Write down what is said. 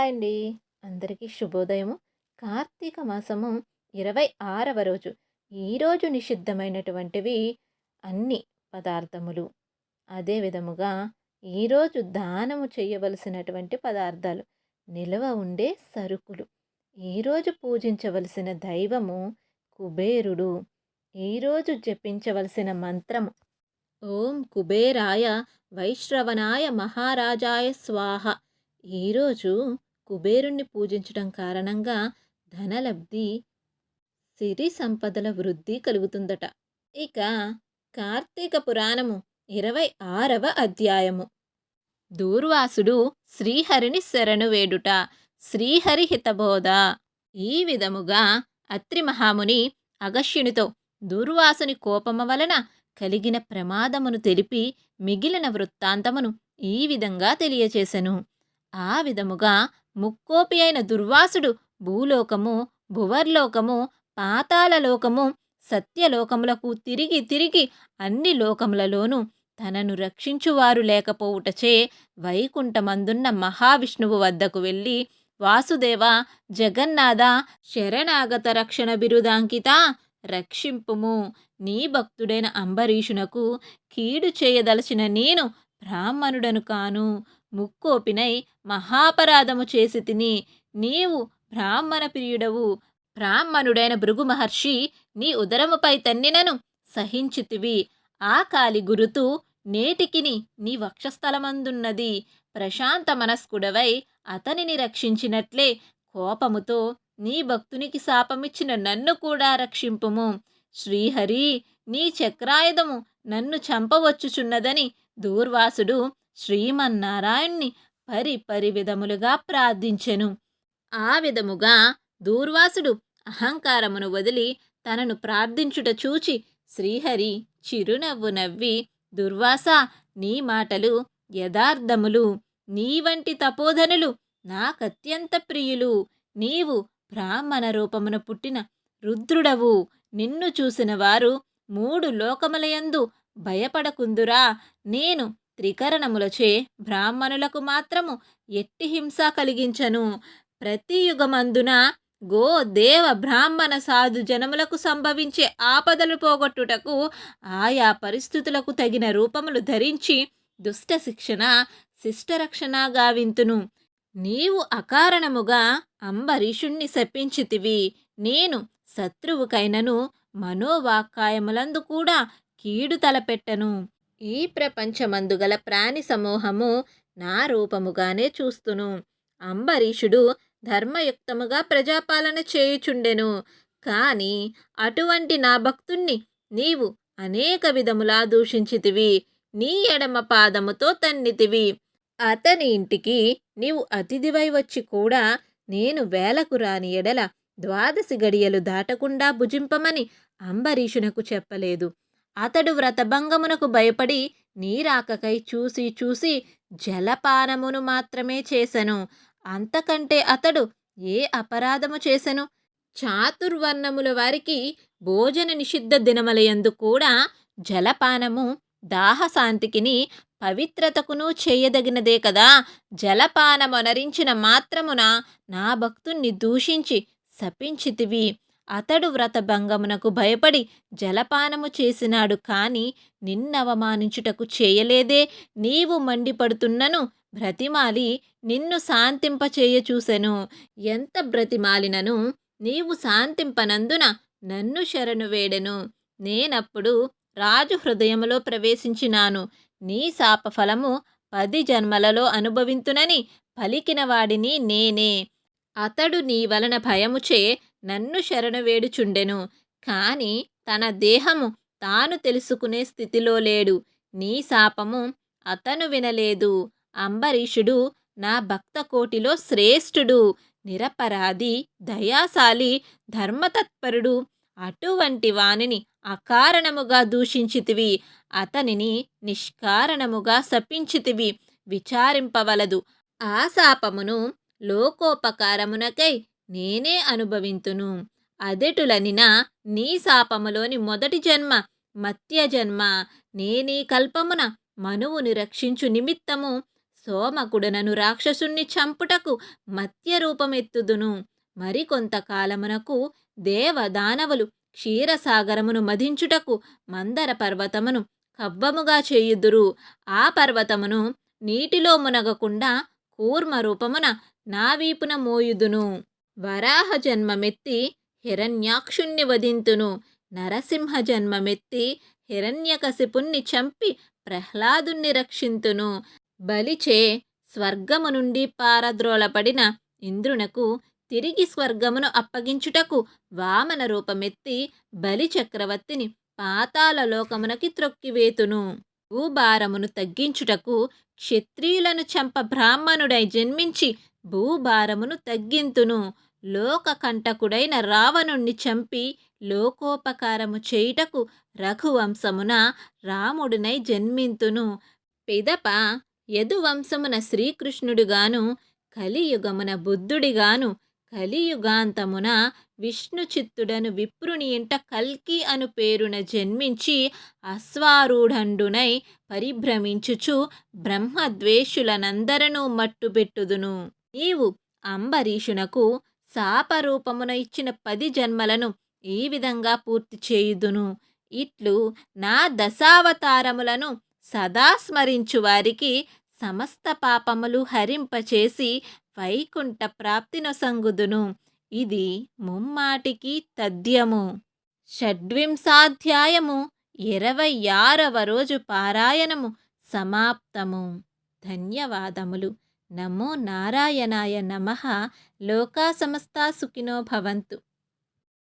Hi అండి. అందరికీ శుభోదయము. కార్తీక మాసము 26వ రోజు. ఈరోజు నిషిద్ధమైనటువంటివి అన్ని పదార్థములు. అదే విధముగా ఈరోజు దానము చేయవలసినటువంటి పదార్థాలు, నిలవ ఉండే సరుకులు. ఈరోజు పూజించవలసిన దైవము కుబేరుడు. ఈరోజు జపించవలసిన మంత్రము ఓం కుబేరాయ వైశ్రవణాయ మహారాజాయ స్వాహ. ఈరోజు కుబేరుణ్ణి పూజించడం కారణంగా ధనలబ్ధి, సిరి సంపదల వృద్ధి కలుగుతుందట. ఇక కార్తీక పురాణము ఇరవై ఆరవ అధ్యాయము. దూర్వాసుడు శ్రీహరిని శరణు వేడుట శ్రీహరి హితబోధ. ఈ విధముగా అత్రి మహాముని అగస్యునితో దూర్వాసుని కోపము వలన కలిగిన ప్రమాదమును తెలిపి మిగిలిన వృత్తాంతమును ఈ విధంగా తెలియచేశను ఆ విధముగా ముక్కోపి అయిన దుర్వాసుడు భూలోకము, భువర్లోకము, పాతాళలోకము, సత్యలోకములకు తిరిగి తిరిగి అన్ని లోకములలోనూ తనను రక్షించువారు లేకపోవుటచే వైకుంఠమందున్న మహావిష్ణువు వద్దకు వెళ్ళి వాసుదేవ జగన్నాథ శరణాగత రక్షణ బిరుదాంకిత రక్షింపుము. నీ భక్తుడైన అంబరీషునకు కీడు చేయదలచిన నేను బ్రాహ్మణుడను కాను. ముక్కోపినై మహాపరాధము చేసి తిని నీవు బ్రాహ్మణ ప్రియుడవు. బ్రాహ్మణుడైన భృగు మహర్షి నీ ఉదరముపై తన్నినను సహించితివి. ఆ కాలి గురుతు నేటికిని నీ వక్షస్థలమందున్నది. ప్రశాంత మనస్కుడవై అతనిని రక్షించినట్లే కోపముతో నీ భక్తునికి శాపమిచ్చిన నన్ను కూడా రక్షింపుము. శ్రీహరి నీ చక్రాయుధము నన్ను చంపవచ్చుచున్నదని దూర్వాసుడు శ్రీమన్నారాయణ్ణి పరి పరి విధములుగా ప్రార్థించెను. ఆ విధముగా దూర్వాసుడు అహంకారమును వదిలి తనను ప్రార్థించుట చూచి శ్రీహరి చిరునవ్వు నవ్వి దుర్వాస నీ మాటలు యథార్థములు. నీ వంటి తపోధనులు నాకత్యంత ప్రియులు. నీవు బ్రాహ్మణ రూపమున పుట్టిన రుద్రుడవు. నిన్ను చూసిన వారు మూడు లోకములయందు భయపడకుందురా. నేను త్రికరణములచే బ్రాహ్మణులకు మాత్రము ఎట్టి హింస కలిగించను. ప్రతి యుగమందున గో దేవ బ్రాహ్మణ సాధు జనములకు సంభవించే ఆపదలు పోగొట్టుటకు ఆయా పరిస్థితులకు తగిన రూపములు ధరించి దుష్ట శిక్షణ శిష్టరక్షణ గావింతును. నీవు అకారణముగా అంబరీషుణ్ణి శపించితివి. నేను శత్రువుకైనను మనోవాక్కాయములందు కూడా కీడు తలపెట్టను. ఈ ప్రపంచమందుగల ప్రాణి సమూహము నా రూపముగానే చూస్తును. అంబరీషుడు ధర్మయుక్తముగా ప్రజాపాలన చేయుచుండెను. కాని అటువంటి నా భక్తుణ్ణి నీవు అనేక విధములా దూషించితివి. నీ ఎడమ పాదముతో తన్నితివి. అతని ఇంటికి నీవు అతిథివై వచ్చి కూడా నేను వేలకు రాని ఎడల ద్వాదశి గడియలు దాటకుండా భుజింపమని అంబరీషునకు చెప్పలేదు. అతడు వ్రతభంగమునకు భయపడి నీరాకకై చూసి చూసి జలపానమును మాత్రమే చేశను అంతకంటే అతడు ఏ అపరాధము చేశను చాతుర్వర్ణముల వారికి భోజన నిషిద్ధ దినములయందు కూడా జలపానము దాహశాంతికిని పవిత్రతకును చేయదగినదే కదా? జలపానమొనరించిన మాత్రమున నా భక్తుణ్ణి దూషించి శపించితివి. అతడు వ్రతభంగమునకు భయపడి జలపానము చేసినాడు కాని నిన్నవమానించుటకు చేయలేదే. నీవు మండిపడుతున్నను బ్రతిమాలి నిన్ను శాంతింపచేయచూసెను. ఎంత బ్రతిమాలినను నీవు శాంతింపనందున నన్ను శరణు వేడెను. నేనప్పుడు రాజు హృదయములో ప్రవేశించినాను. నీ శాపఫలము పది జన్మలలో అనుభవింతునని పలికిన వాడిని నేనే. అతడు నీ వలన భయముచే నన్ను శరణు వేడుచుండెను కాని తన దేహము తాను తెలుసుకునే స్థితిలో లేడు. నీ శాపము అతను వినలేదు. అంబరీషుడు నా భక్త కోటిలో శ్రేష్ఠుడు. నిరపరాధి దయాశాలి ధర్మతత్పరుడు. అటువంటి వానిని అకారణముగా దూషించితివి. అతనిని నిష్కారణముగా శపించితివి. విచారింపవలదు. ఆ శాపమును లోకోపకారమునకై నేనే అనుభవింతును. అదెటులనిన నీ శాపములోని మొదటి జన్మ మత్య జన్మ నేనీ కల్పమున మనువుని రక్షించు నిమిత్తము సోమకుడనను రాక్షసుణ్ణి చంపుటకు మత్య రూపమెత్తుదును. మరికొంతకాలమునకు దేవదానవులు క్షీరసాగరమును మధించుటకు మందర పర్వతమును కవ్వముగా చేయుదురు. ఆ పర్వతమును నీటిలో మునగకుండా కూర్మ రూపమున నా వీపున మోయుదును. వరాహ జన్మమెత్తి హిరణ్యాక్షుణ్ణి వధింతును. నరసింహ జన్మమెత్తి హిరణ్యకశిపుణ్ణి చంపి ప్రహ్లాదుణ్ణి రక్షింతును. బలిచే స్వర్గము నుండి పారద్రోలపడిన ఇంద్రునకు తిరిగి స్వర్గమును అప్పగించుటకు వామన రూపమెత్తి బలి చక్రవర్తిని పాతాల లోకమునకి త్రొక్కివేతును. భూభారమును తగ్గించుటకు క్షత్రియులను చంప బ్రాహ్మణుడై జన్మించి భూభారమును తగ్గింతును. లోకకంటకుడైన రావణుణ్ణి చంపి లోకోపకారము చేయుటకు రఘువంశమున రాముడినై జన్మింతును. పిదప యదువంశమున శ్రీకృష్ణుడుగాను కలియుగమున బుద్ధుడిగాను కలియుగాంతమున విష్ణు చిత్తుడను విప్రుని ఇంట కల్కి అను పేరున జన్మించి అశ్వారూఢండునై పరిభ్రమించుచు బ్రహ్మద్వేషులనందరనూ మట్టుబెట్టుదును. నీవు అంబరీషునకు శాపరూపమున ఇచ్చిన పది జన్మలను ఈ విధంగా పూర్తి చేయుదును. ఇట్లు నా దశావతారములను సదా స్మరించు వారికి సమస్త పాపములు హరింపచేసి వైకుంఠ ప్రాప్తినొసంగుదును ఇది ముమ్మాటికి తథ్యము షడ్వింశాధ్యాయము ఇరవై ఆరవ రోజు పారాయణము సమాప్తము. ధన్యవాదములు. నమో నారాయణాయ నమ లోకా సమస్తా సుఖినో భవంతు.